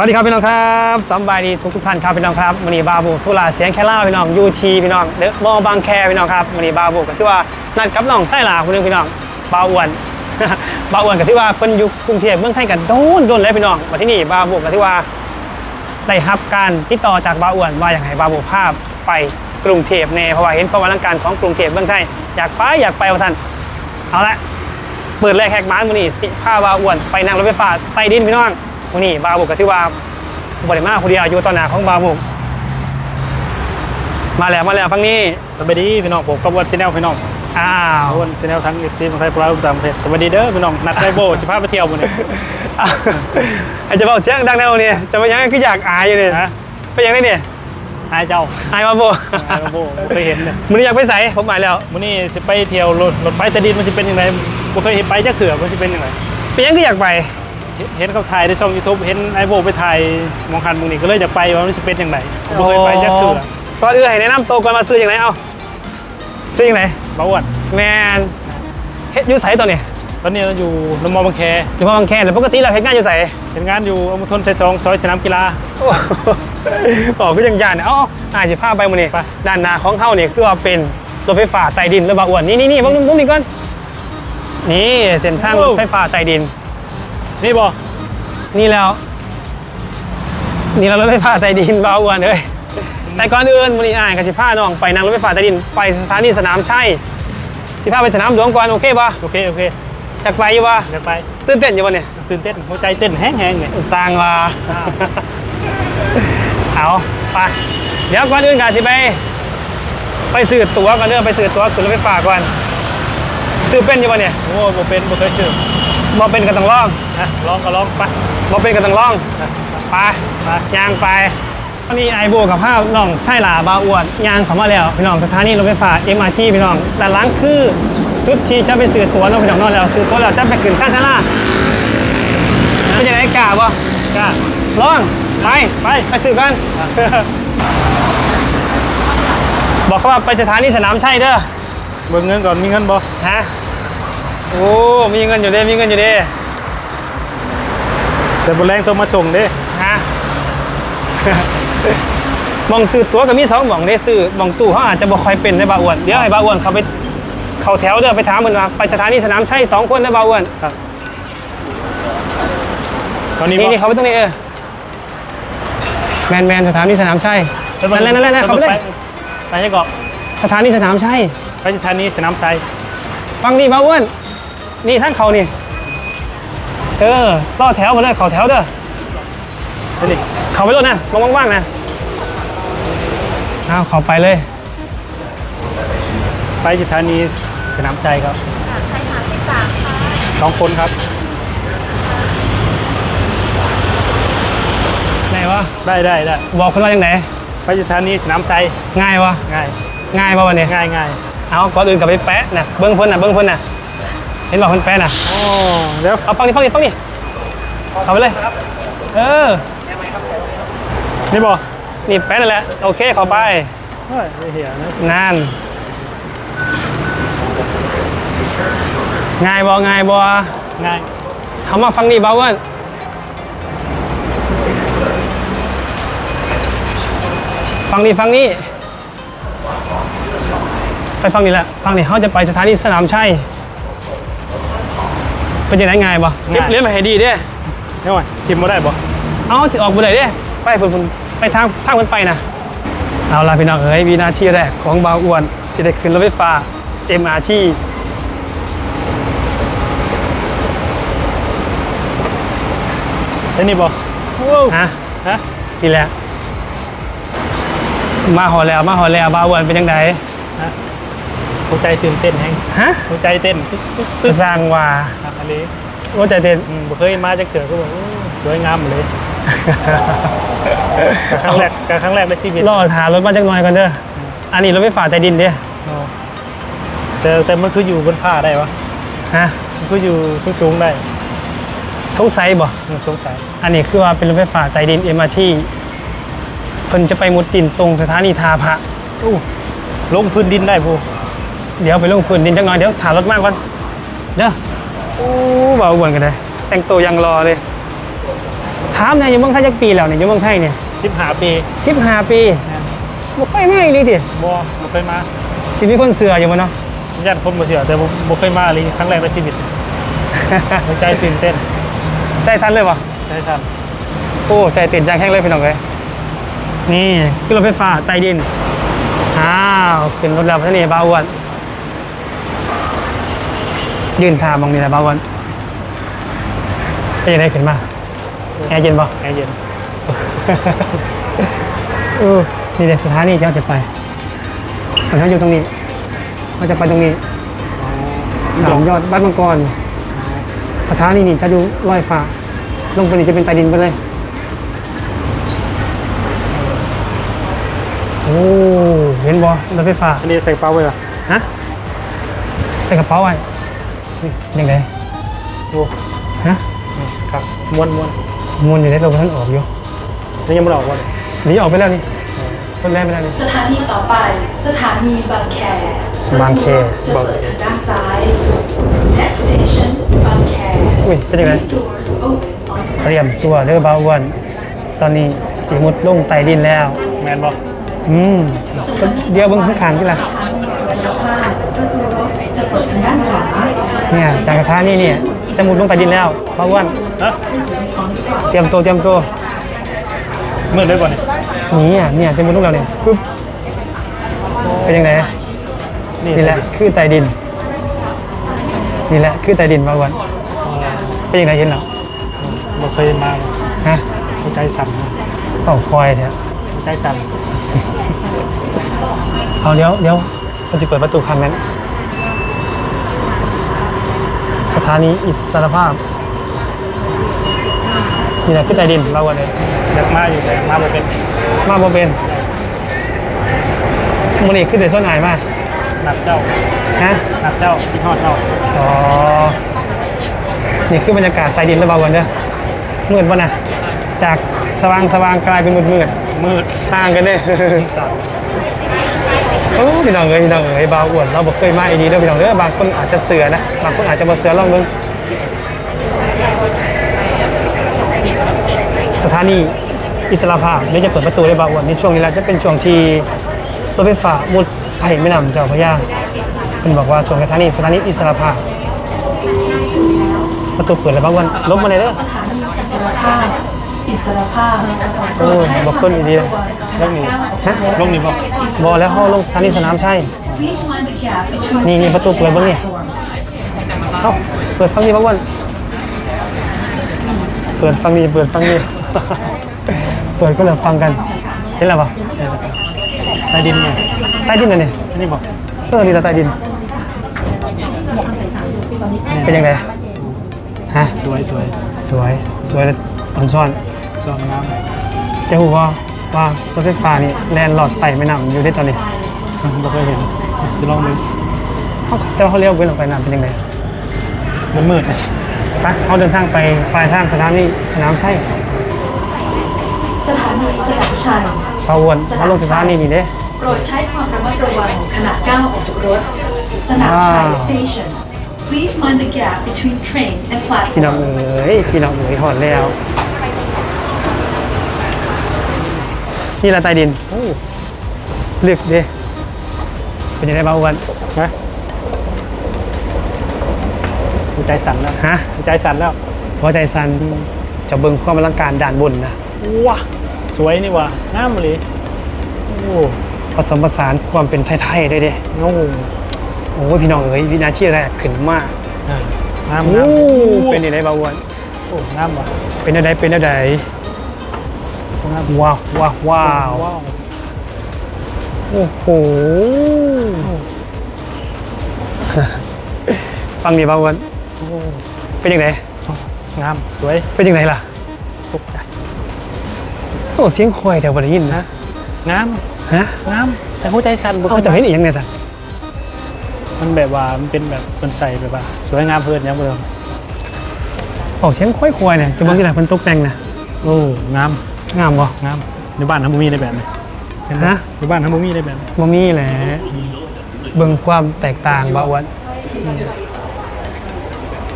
วัสดีครับพี่น้องครับสำบายดีทุกทุกท่านครับพี่น้องครับวันนี้บาบูสุราเสียงแค่ล่าพี่น้องยูทีพี่น้องเดอะมอบางแคพี่น้องครับวันนี้บาบูก็ที่ว่านัดกับน้องไส้หลาคนหนึงพี่น้องบาอ้วนบาอ้วนก็ที่ว่าเป็นอยู่กรุงเทพเมืองไทยกันโดนโดนเลยพี่น้องมาที่นี่บาบูก็ที่ว่าได้รับการติดต่อจากบาอ้วนว่าอย่างไรบาบูภาพไปกรุงเทพแน่เพราะว่าเห็นความอลังการของกรุงเทพเมืองไทยอยากไปอยากไปว่าท่านเอาละเปิดแรกแหกม้านมือนี่สิผ้าบาอ้วนไปนั่งรถไฟฟ้าใต้ดินพี่น้อง มือนี่บาบุกก็ที่ว่าบริมาคนเดียวอยู่ตอนหนาของบาบุกมาแล้วมาแล้วฟังนี้สวัสดีพี่น้องผมกบวนชแนลพี่น้องอ้าวกบวนชแนลทั้งเอฟซีของไทยพลาวต่างประเทศสวัสดีเด้อพี่น้องนัดไดโบสิพาไปเที่ยวมื้อนี้อ้าวไอ้จะเบาเสียงดังแนวเนี่ยจะไปยังไงก็อยากอายอยู่เนี่ยฮะไปยังไงเนี่ยอายเจ้าอายบาบุอายไดโบบ่เคยเห็นเนี่ยมือนี้อยากไปใส่ผมหมายแล้วมื้อนี้สิไปเที่ยวรถรถไฟใต้ดินมันสิเป็นยังไงบ่เคยเห็นไปจักเถื่อมันสิเป็นยังไงไปยังก็อยากไป เห็นเห็นเขาถ่ายในช่อง YouTube เห็นไอโบไปถ่ายหมองคันหมองนี้ก็เลยอยากไปว่ามันสิเป็นยังไงบ่เคยไปจักเถื่อก็เอื้อให้แนะนำตัวก่อนมาซื้ออย่างไรเอาซื้ออย่างไรบ่อ้วนแมนเฮ็ดอยูใส่ตัวเนี่ยตอนนี้เราอยู่ลำมอบางแคอยู่มาบางแคแต่ปกติเราเฮ็ดงานอยู่ใส่เห็นงานอยู่อมทนไซซองซอยสนามกีฬาโอ้โหบอกพี่ยังยานเนี่ยเอ๋ออาจจะพาไปหมันนี่ไปด้านหน้าของเขาเนี่ยคือว่าเป็นรถไฟฟ้าใต้ดินหรือเปล่าอ้วนนี่นี่นี่มุมมุมนี้ก่อนนี่เส้นทางรถไฟฟ้าใต้ดิน นี่บ่นี่แล้ว นี่เรารถไฟฟ้าใต้ดินเบาอ้วนเลยแต่ก่อนอื่นมันนี่อ่านกับสิพาน้องไปนั่งรถไฟฟ้าใต้ดินไปสถานีสนามชัยสิพาไปสนามหลวงก่อนโอเคปะโอเคโอเคอยากไปอยู่ปะอยากไปตื่นเต้นอยู่ปะเนี่ยตื่นเต้นหัวใจเต้นแห้งๆเนี่ยสร้างว่าอ้าวเอาไปเดี๋ยวก่อนอื่นกันสิไปไปซื้อตั๋วก่อนเด้อไปซื้อตั๋วขึ้นรถไฟฟ้าก่อนซื้อเป็นอยู่ปะเนี่ยโอ้บ่เป็นบ่เคยซื้อ บ่เป็นก็ต้องลองนะลองก็ลองไปบ่เป็นก็ต้องลองนะไปไปยางไปตอนนี้ไอโบกับภาพน้องใช่หลาบาอวดยางเขามาแล้วพี่น้องสถานีรถไฟฟ้า MRT พี่น้องแต่หล้างคือจุดที่จะไปซื้อตั๋วน้องพี่น้องนอนแล้วซื้อตั๋วแล้วจะไปขึ้นชานชาลาเป็นยังไงกล้าบ่กล้าลองไปไปไปซื้อกัน บอกเขาว่าไปสถานีสนามชัยเด้อเบิ่งเงินก่อนมีเงินบ่ฮะ โอ้ มีเงินอยู่เด้ มีเงินอยู่เด้แต่บ่แรงต้องมาส่งเด้ฮะมองซื้อตั๋วก็มีสองหมองได้ซื้อหมองตู้เขาอาจจะบ่ค่อยเป็นได้บาอ้วนเดี๋ยวให้บาอ้วนเขาไปเขาแถวเด้อไปถามมันว่าไปสถานีสนามชัยสองคนได้บาอ้วนครับตอนนี้นี่บ่นี่เขาไปตรงนี้เออแมนแมนสถานีสนามชัยนั่นแหละนั่นแหละนั่นแหละเขาไปเลยไปให้เกาะสถานีสนามชัยไปสถานีสนามชัยฟังนี่บาอ้วน นี่ทั้งเขานี่ เออล่อแถวมาเลย เขาแถวเด้อไปดิเขาไปรถนะลงว่างๆนะเอาเขาไปเลย ไปสถานีสนามชัยครับใครถามที่สามค่ะสองคนครับ ไหนวะ ได้ได้ได้บอกคนว่ายังไงไปสถานีสนามชัยง่ายวะง่ายง่ายป่ะวันนี้ง่ายง่ายเอาก่อนอื่นกลับไปแปะนะเบิ้งเพิ่นนะเบิ้งเพิ่นนะ เห็นบอกเพิ่นแปะนะโอ้เดี๋ยวเอาฟังนี่ฟังนี่ฟังนี่เข้าไปเลยเออนี่บ่นี่แปะนั่นแหละโอเคเข้าไปเฮ้ยไม่เหี้ยนะนั่นง่ายบ่ง่ายบ่ง่ายเขามาฟังนี่เบาเว้นฟังนี่ฟังนี่ไปฟังนี่แหละฟังนี่เขาจะไปสถานีสนามชัย เป็นยังไงง่ายบ่เก็บเลี้ยงมาให้ดีเด้เดี๋ยวหน่อยทิมมาได้บ่เอาสิออกไปเลยเด้ไปพุ่นพุ่นไปทางทางมันไปนะเอาล่ะพี่น้องเอ้ยวินาทีแรกของบาวอ้วนสิได้ขึ้นรถไฟฟ้า MRT ไอ้นี่บ่ฮะฮะนี่แหละมาหอแล้วมาหอแล้วบาวอ้วนเป็นยังไงฮะ หัวใจตื่นเต้นแฮงฮะหัวใจเต้นตึ๊กตึ๊กตึ๊กสร้างว่าครับอันนี้ว่าใจเต้นอืมบ่เคยมาจากเกิดก็บอกโอ้สวยงามหมดเลยกับครั้งแรกกับครั้งแรกในชีวิตรอถารถมาจักหน่อยก่อนเด้ออันนี้รถไฟฟ้าใต้ดินเด้ออ๋อแต่แต่มันคืออยู่บนผ้าได้ปะฮะมันคืออยู่สูงๆได้สงสัยบ่อืมสงสัย อันนี้คือว่าเป็นรถไฟฟ้าใต้ดิน MRT เพิ่นจะไปมุดดินตรงสถานีทาพระอู้ลงพื้นดินได้พู เดี๋ยวไปลงพื้นดินจักหน่อยเดี๋ยวถารถมากก่อนเด้อโอ้บ่าวอ้วนกันเลยแต่งตัวยังรอเลย ถามเนี่ยอยู่เมืองไทยจักปีแล้วเนี่ยอยู่เมืองไทยเนี่ยสิบหาปีสิบห้าปีบ่ค่อยมาอีกเลยดิบ่บ่เคยมาสิมีคนเสืออยู่มั้เนาะญาติคนบ่เชื่อแต่บ่บ่เคยมาเลยครั้งแรกในชีวิตหัวใจตื่นเต้นใจสั่นเลยวะใจสั่นโอ้ใจตื่นใจแข็งเลยพี่น้องเลยนี่ขึ้นรถไฟฟ้าใต้ดินอ้าวขึ้นรถแล้วพัฒนีบ้าวอ้วน ยืนทามองนี่แหละบ้าวอ้วนเป็นยังไงขึ้นมาแอร์เย็นป่ะแอร์เย็นเออนี่เดี๋ยวสถานีเจ้าเสร็จไปตอนนี้อยู่ตรงนี้เราจะไปตรงนี้สามยอดบ้านมังกร สถานีนี่จะดูลอยฟ้าลงไปนี่จะเป็นใต้ดินไปเลยโอ้เห็นบ่รถไฟฟ้าอันนี้ใส่กระเป๋าไว้เหรอฮะใส่กระเป๋าไว้นี่ ยังไงโอ้ฮะครับม้วนม้วนมวนอยู่ในตัวท่านออกอยู่นี่ยังไม่ได้ออกวะเลยหนีออกไปแล้วนี่ต้นแรกไปแล้วนี่สถานีต่อไป สถานีบางแคบางแคจะเปิดทางด้านซ้าย Next station บางแคอุ้ยเป็นยังไง Doors open on the เตรียมตัวเด้อบ่าวอ้วนตอนนี้สีมุดลงใต้ดินแล้ว แมนบอกอืมเดี๋ยวเบิ่งข้างๆที่ละสารภาพประตูรถจะเปิดทางด้านขวา เนี่ยจากกระทะนี่เนี่ยจะมุดลงใต้ดินแล้วบ่าวอ้วนฮะเตรียมตัวเตรียมตัวมืดด้วยก่อนนี่นี่อะเนี่ยจะมุดลงแล้วเนี่ยฟึบเป็นยังไงนี่นี่แหละคือใต้ดินนี่แหละคือใต้ดินบ่าวอ้วนเป็นยังไงเห็นแล้วบ่เคยมาฮะหัวใจสั่นเป่าคอยแท้หัวใจสั่นเอาเดี๋ยวเดี๋ยวเราจะเปิดประตูคันนั้น สถานีอิสรภาพนี่แหละคือใต้ดินบ่าวอ้วนเลยอยากมาอยู่แต่มาบ่เป็นมาบ่เป็นมันนี่ขึ้นแต่ส้นหายมากหนักเจ้าฮะหนักเจ้าที่ทอดเจ้าอ๋อนี่คือบรรยากาศใต้ดินแล้วบาวันเด้อมืดป่ะนะจากสว่างสว่างกลายเป็นมืดมืดมืดต่างกันเด้อสั่น โอ้พี่น้องเอ้ยพี่น้องเอ้ยบาวอ้วนเราบอกเคยมาอีดีเด้อพี่น้องเด้อบางคนอาจจะเสือนะบางคนอาจจะบ่เสือลองเบิ่งสถานีอิสระภาพเดี๋ยวจะเปิดประตูได้บาวอ้วนในช่วงนี้แหละจะเป็นช่วงที่รถไฟฟ้ามุดไปแม่น้ำเจ้าพระยาเพิ่นบอกว่าช่วงสถานีสถานีอิสระภาพประตูเปิดแล้วบางวันลบมาเลยเด้อสถานีอิสรภาพอิสรภาพโอ้ยบอกคนอีดีเลยลงนี่ฮะลงนี่บอก บอแล้วห้องลงสถานีสนามชัย Please mind the gap between นี่นี่ประตูเปิดบ้างนี่เอ้าเปิดฟังนี้บางวันเปิดฟังนี้เปิดฟังนี้เปิดก็เลยฟังกันเห็นแล้วปะใต้ดินเนี่ยใต้ดินน่ะนี่อันนี้บอกเออนี่เราใต้ดินเป็นยังไงฮะสวยสวยสวยสวยเลยอ่อนซ่อนจอมน้จะหูว่า ว่ารถไฟฟ้านี่แลนหลอดไต่ไม่นำอยู่ที่ตอนนี้ำบ่เคยเห็นจะลองดูเขาแต่ว่าเขาเลี้ยวเว้นออกไปนำเป็นยังไงมันมืดนะไปเขาเดินทางไปปลายทางสนามนี่สนามใช่สถานีสนามชัยปาวนเขาลงสถานีนี่เด้โปรดใช้ความระมัดระวังขณะก้าวออกจากรถสนามชัยว้าว station Please mind the gap between train and พี่น้อง platform เอ๋ยพี่น้องเอ๋ยหอนแล้ว นี่ละใต้ดินโอ้ลึกเด้เป็นยังไงบ้างวันนะหัวใจสั่นแล้วฮะหัวใจสั่นแล้วพอใจสันจะเบิ่งความอลังการด่านบนนะว้าสวยนี่ว่ะงามเลยโอ้ผสมผสานความเป็นไทยๆด้วยเด้โอ้โอ้ยพี่น้องเอ๋ยวินาทีแรกขึ้นมากงามโอ้งามเป็นยังไงบ้างวันโอ้งามว่ะเป็นอะไรเป็นอะไร งามว้าวว้าวว้าวว้าวโอ้โหฟังดีบ้างวันโอ้เป็นยังไงงามสวยเป็นยังไงล่ะตกใจโอ้เสียงคอยแต่วันได้ยินนะงามฮะงามแต่หัวใจสั่นบ่เขาจะเห็นอีกยังไงสักมันแบบว่ามันเป็นแบบเป็นใส่แบบว่า สวยงามเพิ่นยังเดิมโอ้เสียงคอยคอยเนี่ยจะบางทีหลายคนตกแต่งนะโอ้งาม งามบ่งามในบ้านทำบุมีได้แบบนี้ฮะ ในบ้านทำบุมีได้แบบนี้บ่มีแหละเบิ่งความแตกต่างบ่วัน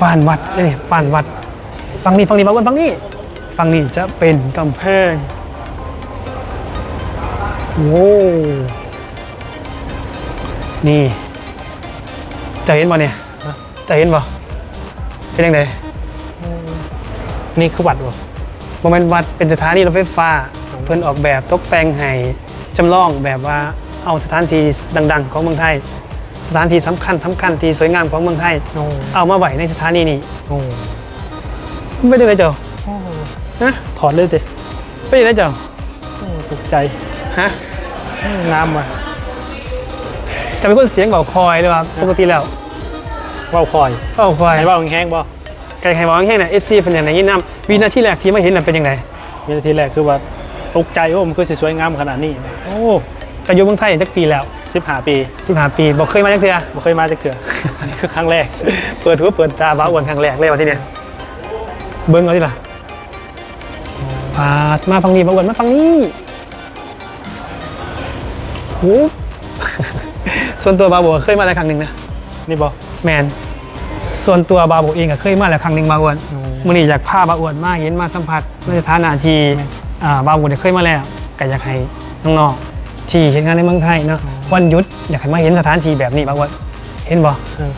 ป่านวัดนี่ป่านวัด ฟังนี่ฟังนี่บ่วันฟังนี่ฝั่งนี้จะเป็นกำแพงโว้นี่ จะเห็นบ่เนี่ยฮะจะเห็นบ่เป็นยังไงนี่คือวัดบ่ โมเมนต์วัดเป็นสถานีรถไฟฟ้า เพิ่นออกแบบตกแต่งให้จำลองแบบว่าเอาสถานที่ดัง ๆ ของเมืองไทย สถานที่สำคัญสำคัญที่สวยงามของเมืองไทย โอ้เอามาไว้ในสถานีนี้โอ้ไม่ได้เลยเจ้าโอ้ฮะถอดเลยสิไม่ได้เลยเจ้าโอ้ตกใจฮะอืมงามว่ะจะเป็นคนเสียงเบาคอยหรือว่าปกติแล้วว่าวคอยเบาคอย ไหนว่าวแห้งๆบ่ ไก่ไข่บอกแห้งๆน่ะ FC เป็นอย่างไรยินนำวินาทีแรกที่มาเห็นน่ะเป็นยังไงวินาทีแรกคือว่าตกใจโอ้มันคือสิสวยงามขนาดนี้ โอ้แต่อยู่เมืองไทยจักปีแล้ว15ปี15ปีบอกเคยมาจักเทื่อบ่เคยมาจักเทื่ออันนี้คือครั้งแรก เปิดหัวเปิดตาบ้าอ้วนครั้งแรกเลยวันที่เนี่ยเบิ้งเอาดิล่ะปาดมาฟังนี้บ้าอ้วนมาฟังนี้โอ้ส่วนตัวบาโบเคยมาแล้วครั้งหนึ่งนะนี่บ่แมน ส่วนตัวบาโบเองก็เคยมาแล้วครั้งหนึ่งบาอ้วนอืมมื่อนี้อยากพาบาอ้วนมาเห็นมาสัมผัสในฐานะที่อ่าบาโบเนี่ยเคยมาแล้วก็อยากให้น้องๆที่เห็นงานในเมืองไทยเนาะวันหยุดอยากให้มาเห็นสถานที่แบบนี้บาอ้วนเห็นบ่เออ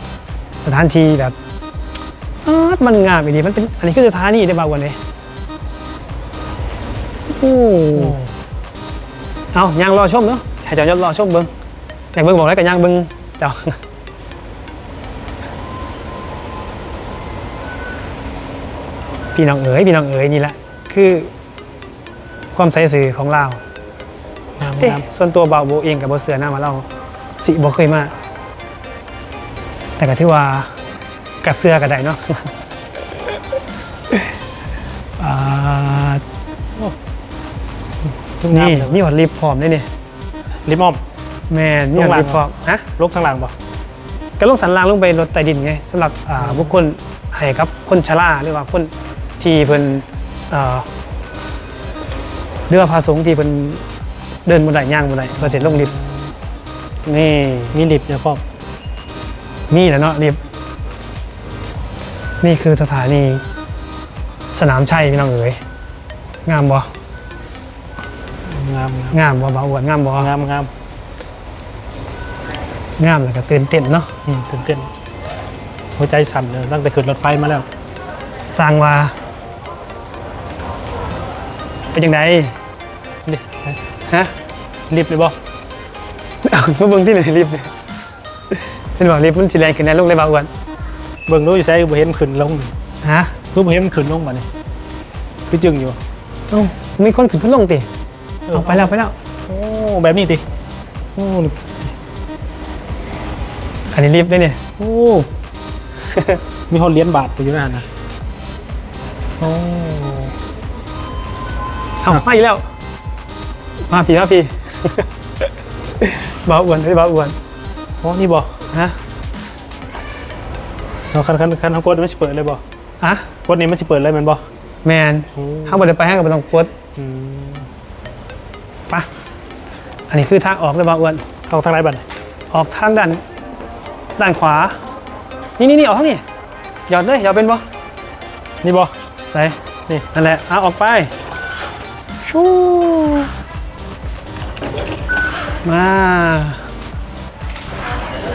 สถานที่แบบอาดมันงามอีดีมันเป็นอันนี้คือสถานีได้บางวันเลยโอ้โอ้เอายางรอชมเนาะให้เจ้ายศรอชมเบิ้งอยากเบิ้งบอกแล้วกับยางเบิ้งเจ้า พี่น้องเอ๋ยพี่น้องเอ๋ยนี่แหละคือ ความใส่สื่อของเรางามเอ๊ะงามส่วนตัวเบาโบเองกับโบเสือหน้ามาเราสิบ่เคยมาแต่ก็ที่ว่ากระเสือกันได้เนาะ อ่าทุกงามนี่เลย มีหอดรีบพร้อมด้วยนี่ลิมอม แม่นมีหอดลงหลังรีบพร้อมฮะ ลกข้างหลังบ่กระลงสันล่างลงไปรถใต้ดินไงสำหรับอ่าบุคคลให้ครับคนชราหรือว่าคน ที่เพิ่นอ่าเรือว่าพาสงฆ์ที่เพิ่นเดินบนไดย่างบนไดเพิ่นเสร็จลงลิฟต์นี่มีลิฟต์เนี่ยพ่อมนี่แหละเนาะลิฟต์นี่คือสถานีสนามชัยพี่น้องเอ๋ยงามบ่งามงามบ่บ่าวอ้วนงามบ่งามงามงามแล้วก็ตื่นเต้นเนาะอืมตื่นเต้นหัวใจสั่นเลยตั้งแต่ขึ้นรถไฟมาแล้วสร้างว่า เป็นจังไดลิฟต์ฮะลิฟต์เลยบ่เอามาเบิ่งที่ไหนลิฟต์เนี่ยเป็นบ่ลิฟต์มันสิแรงขึ้นแน่ลงได้บ่าวอ้วนเบิ่งดูอยู่ใส่บ่เห็นขึ้นลงฮะคือบ่เห็นมันขึ้นลงมานี่คือจึงอยู่เอ้ามีคนขึ้นเพิ่นลงติเอาไปแล้วไปแล้วโอ้แบบนี้ติโอ้นี่อันนี้ลิฟต์ด้วยเนี่ยโอ้มีคนเหรียญบาทอยู่ในนั้นนะโอ้ เอามาอีกแล้ว มาพี่มาพี่บ่าวอ้วนเฮ้ยบ่าวอ้วนโอ้นี่บ่ฮะเอาคันคันคันทางกดมันสิเปิดเลยบ่อะกดนี้มันสิเปิดเลยแมันบ่แมนโอ้ห้ามบ่ได้ไปห้างกับบ่ต้องกดอืมปะอันนี้คือทางออกเลยบ่าวอ้วนเข้าทางไหนบัดนี้ออกทางด้านด้านขวา นี่นี่นี่ออกทางนี้หยอดเลยหยอดเป็นบ่นี่บ่ใส่นี่นั่นแหละเอาออกไป ชูมา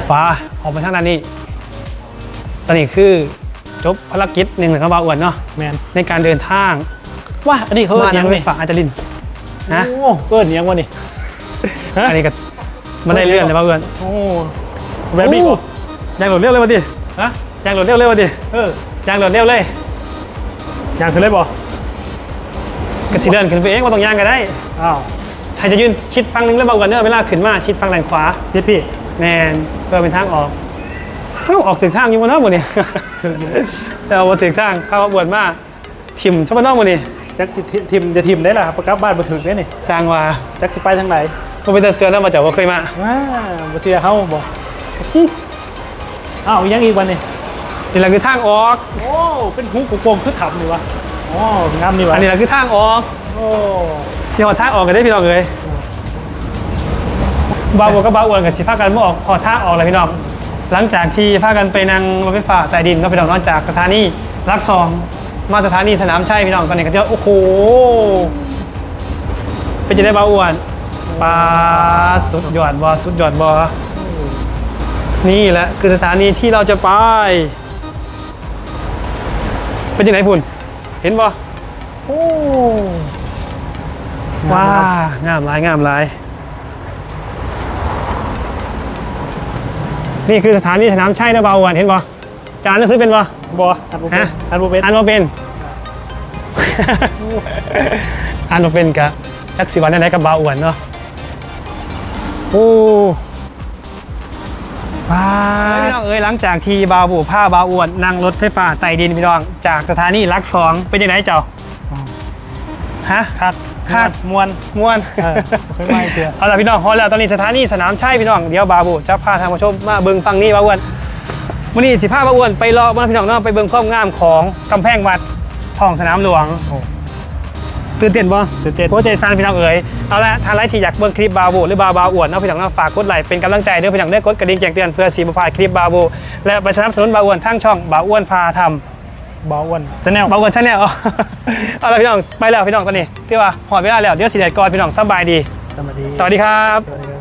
ฟ้าออกไปทางด้านนี้ ตอนนี้คือจบภารกิจหนึ่งของบ่าวอ้วนเนาะแมนในการเดินทาง ว่าอันนี้เขาเอิ้มานหยัทางงนี่ฝั่งอาจารินนะโอ้เอิ้นหยังวะนี่ฮะอันนี้ก็มันได้เลื่อนเลยบ่าวอ้วนโอ้แบบนี้บ่ยางโหลดเร็วเลยวะดิฮะยางโหลดเร็วเลยวะดิเออยางโหลดเร็วเลยยางขึ้นเลยบ่ กระสีเดินขึ้นไปเองว่าต้องยางก็ได้อ้าวใครจะยืนชิดฟังหนึงแล้วเบากันเนอะเวลาขึ้นมาชิดฟังด้านขวาเจ็ดพี่แมนเพื่อเป็นทางออกเข้าออกถึงทางอยู่บนนอกบนนี่แต่เอามาถึงทางเข้าบวนมาทิมชอบนอกบนนี่จักสิทิทิมจะทิมได้ล่ะประกับบ้านบ่ถึงได้นี่สร้างว่าจักสิไปทางไหนก็เป็นตาเสือแล้วมาจากว่าเคยมาว้าบ่เสียเฮาบ่อ้าวอีกยังอีกวันนี่นี่แหละคือทางออก โอ้ เป็นหูกโป่งคือถับนี่วะ โอ้งามนี่วะอันนี้แหละคือทางออกโอ้เสียวทางออกกันได้พี่น้องเลยบาวบวกกับบาวอ้วนกับสิพากันมาออกพอทางออกเลยพี่น้องหลังจากที่พากันไปนั่งรถไฟฟ้าใต้ดินก็ไปนอนอกจากสถานีรักซองมาสถานีสนามชัยพี่น้องตอนนี้ก็เจอโอ้โหเป็นจะได้บาอ้วนปลาสุดยอดบอสุดยอดบอนี่แหละคือสถานีที่เราจะไปเป็นยังไงพุ่น เห็นบอโอ้ว้างามหลายงามหลาย นี่คือสถานีสนามชัยนะเบาอ้วนเห็นบอจานหนังสือเป็นบอบ่อันบ่เป็นฮะอันบ่เป็นอ่านมาเป็นอ่านมาเป็นกะจักสิวันไหนๆกับบาอ้วนเนาะโอ้ ว้าวพี่น้องเอ้ยหลังจากที่บาวบูผ้าบาวอ้วนนั่งรถไฟฟ้าใต้ดินพี่น้อง จากสถานีลักสองเป็นยังไงเจ้าฮะคักคักมวนม่วนเออบ่เคยมาอีกเทื่อเอาล่ะพี่น้องพอแล้วตอนนี้สถานีสนามชัยพี่น้องเดี๋ยวบาบูจะพาทางผู้ชมมาเบิ่งฟังนี่บาอ้วนวันนี้สิพาบาอ้วนไปรอบ้านพี่น้องเนาะไปเบิ่งความงามของกำแพงวัดท้องสนามหลวง โอ้ ตื่นเต้นบ่ตื่นเต้น โคใจซันพี่น้องเอ๋ยเอาละทางไลฟ์ที่อยากเบิ่งคลิปบาบูหรือบาบาอ้วนเนาะพี่น้องเนาะฝากกดไลค์เป็นกำลังใจเด้อพี่น้องเด้อกดกระดิ่งแจ้งเตือนเพื่อสีบ่พลาดคลิปบาบูและไปสนับสนุนบาอ้วนทางช่องบาอ้วนพาทำบ่อ้วนสแนลบาอ้วนชาแนลเอาละพี่น้องไปแล้วพี่น้องตอนนี้ที่ว่าหอดเวลาแล้วเดี๋ยวสิเด็ดก่อนพี่น้องสบายดี สวัสดี สวัสดีครับสวัสดีครับ